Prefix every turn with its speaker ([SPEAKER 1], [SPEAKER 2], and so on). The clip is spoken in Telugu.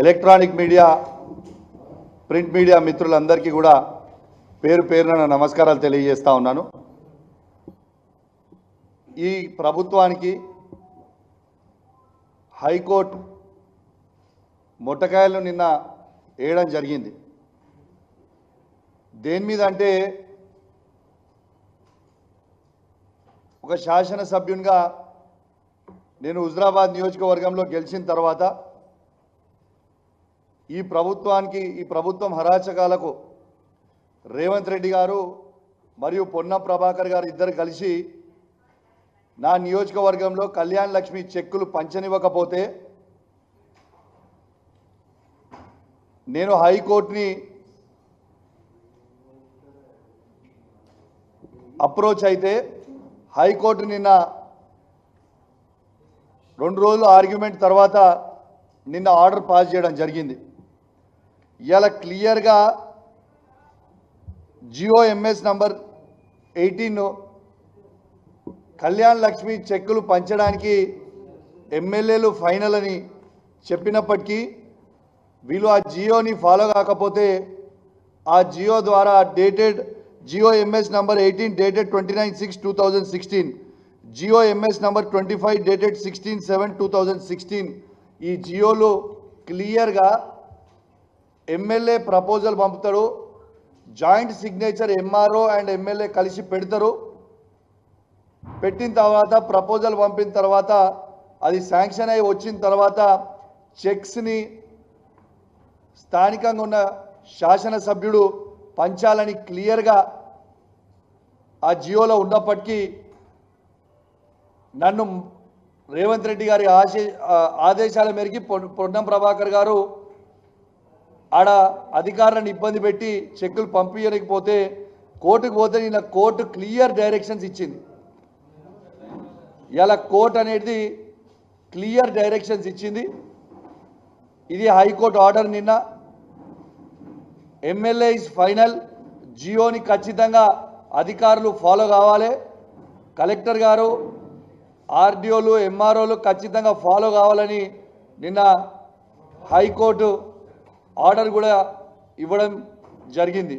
[SPEAKER 1] ఎలక్ట్రానిక్ మీడియా ప్రింట్ మీడియా మిత్రులందరికీ కూడా పేరు పేరున నమస్కారాలు తెలియజేస్తా ఉన్నాను. ఈ ప్రభుత్వానికి హైకోర్టు మొట్టకాయలను నిన్న వేయడం జరిగింది. దేని మీద అంటే ఒక శాసనసభ్యునిగా నేను హుజరాబాద్ నియోజకవర్గంలో గెలిచిన తర్వాత ఈ ప్రభుత్వానికి ఈ ప్రభుత్వం హరాచకాలకు రేవంత్ రెడ్డి గారు మరియు పొన్నం ప్రభాకర్ గారు ఇద్దరు కలిసి నా నియోజకవర్గంలో కళ్యాణ్ లక్ష్మి చెక్కులు పంచనివ్వకపోతే నేను హైకోర్టుని అప్రోచ్ అయితే హైకోర్టు నిన్న రెండు రోజులు ఆర్గ్యుమెంట్ తర్వాత నిన్న ఆర్డర్ పాస్ చేయడం జరిగింది. ఇవాళ క్లియర్గా G O M S number eighteen Kalyan Lakshmi చెక్కులు పంచడానికి ఎమ్మెల్యేలు ఫైనల్ అని చెప్పినప్పటికీ వీళ్ళు ఆ జియోని ఫాలో కాకపోతే ఆ జియో ద్వారా dated G O M S number eighteen dated twenty nine six two thousand sixteen G O M S number twenty five dated sixteen seven two thousand sixteen ఈ జియోలు క్లియర్గా ఎమ్మెల్యే ప్రపోజల్ పంపుతాడు. Joint signature M R O and MLA కలిసి పెడతారు. పెట్టిన తర్వాత ప్రపోజల్ పంపిన తర్వాత అది శాంక్షన్ అయి వచ్చిన తర్వాత చెక్స్ని స్థానికంగా ఉన్న శాసనసభ్యుడు పంచాలని క్లియర్గా ఆ జియోలో ఉన్నప్పటికీ నన్ను రేవంత్ రెడ్డి గారి ఆశే ఆదేశాల మేరకు పొన్నం ప్రభాకర్ గారు ఆడ అధికారులను ఇబ్బంది పెట్టి చెక్కులు పంపించకపోతే కోర్టుకు పోతే నిన్న కోర్టు క్లియర్ డైరెక్షన్స్ ఇచ్చింది. ఇలా కోర్టు అనేది క్లియర్ డైరెక్షన్స్ ఇచ్చింది. ఇది హైకోర్టు ఆర్డర్ నిన్న. ఎమ్మెల్యే ఇస్ ఫైనల్ జియోని ఖచ్చితంగా అధికారులు ఫాలో కావాలి. కలెక్టర్ గారు ఆర్డీఓలు ఎంఆర్ఓలు ఖచ్చితంగా ఫాలో కావాలని నిన్న హైకోర్టు ఆర్డర్ కూడా ఇవ్వడం జరిగింది.